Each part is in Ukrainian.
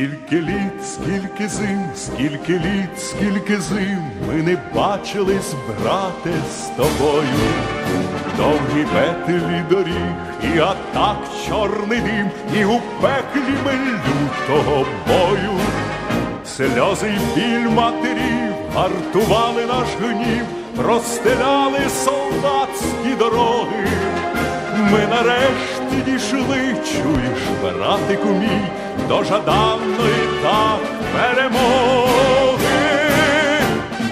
Скільки літ, скільки зим, скільки літ, скільки зим, ми не бачились, брате, з тобою. Довгі петлі доріг, і атак чорний дим, і у пеклі ми лютого бою. Сльози й біль матерів гартували наш гнів, простеляли солдатські дороги. Ми нарешті дійшли, чуєш, братику мій, до жаданої так перемоги.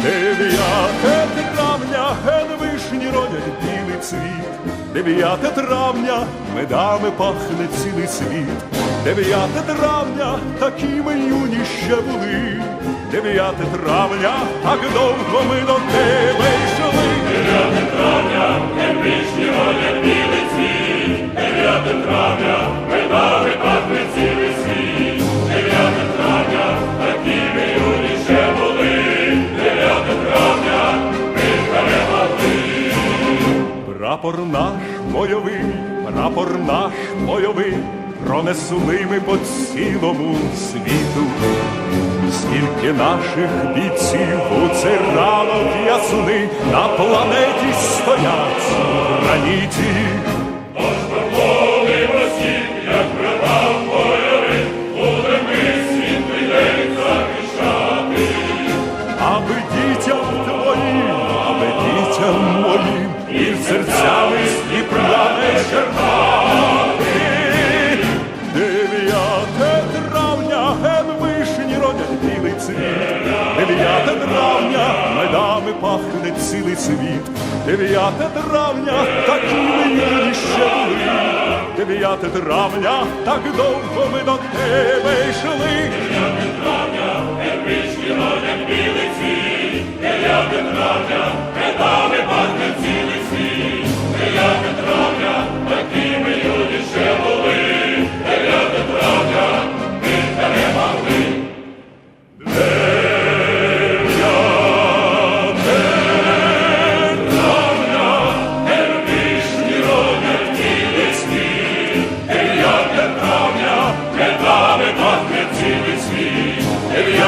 Дев'яте травня, ген вишні родять білий цвіт. Дев'яте травня, медами пахне цілий світ. Дев'яте травня, такі ми юні ще були. Дев'яте травня, так довго ми до тебе йшли. Прапор наш бойовий, прапор наш бойовий, пронесли ми по цілому світу. Скільки наших бійців у ранок ясни на планеті стоять у граніті. Аби дітям твоїм, аби дітям моїм, і в серцями Дніпра не черпати. Дев'яте травня, ген вишні родять білий цвіт. Дев'яте травня, медами пахне цілий світ. Дев'яте травня, такі ми юні ще були. Дев'яте травня, так довго ми до тебе йшли. Дев'яте травня, Yeah.